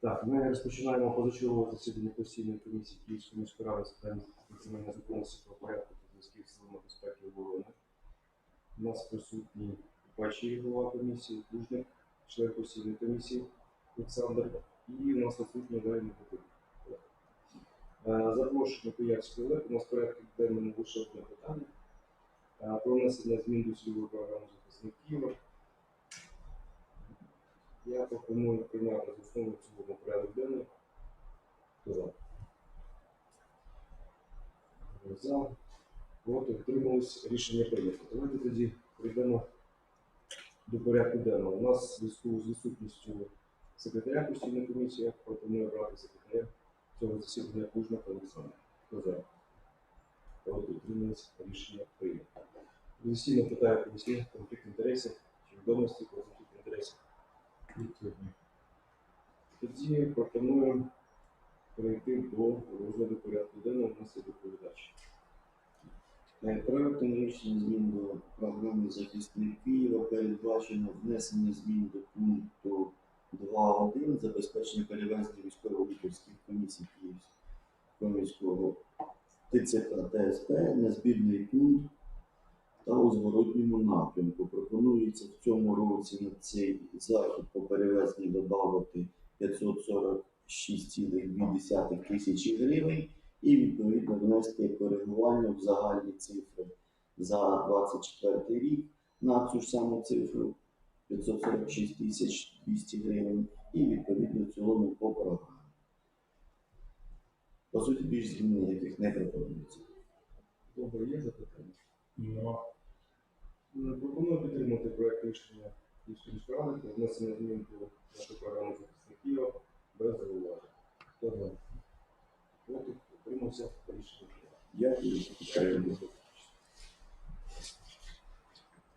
Так, ми розпочинаємо позачергове засідання постійної комісії Київської міської ради з питань національної законності про порядку та з силами безпеки і оборони. У нас присутні Пачій, голова комісії, Плужник, член постійної комісії Олександр, і у нас присутній Валерій Микитин. Запрошення Куявський Олег. У нас порядку денному лише одне питання. Е, Про внесення змін до цільової програми захисників. Я пропоную прийняти з основу цілому порядок денний. Хто за? Проти утримались. Рішення прийнято. Давайте тоді прийдемо до порядку денного. У нас в зв'язку з відсутністю секретаря постійної комісії я пропоную брати секретаря цього засідання Кужна Олександра. Хто за? Проти утримались. Рішення прийнято. Засідання питає комісії конфлікт інтересів чи відомості про. Тоді пропонуємо перейти до розгляду порядку денного є доповідач. Е, Проектом рішення змін до програми захисник Києва передбачено внесення змін до пункту 2.1 забезпечення перевезення військово-лікарських комісій Київського ТЦК ТСП на збірний пункт та у зворотньому напрямку. Пропонується в цьому році на цей захід перевезенню додати 546,2 тисячі гривень і відповідно внести коригування в загальні цифри за 24 рік на цю ж саму цифру 546 тисяч 200 гривень і відповідно цілому по програмі. По суті, більш змін ніяких не пропонується. Добре, є запитання? Нема. Пропоную підтримати проект рішення міської ради про внесення змін до нашої програми захисників без зауважень. Хто за? Проти? Утримався? Рішення Я і.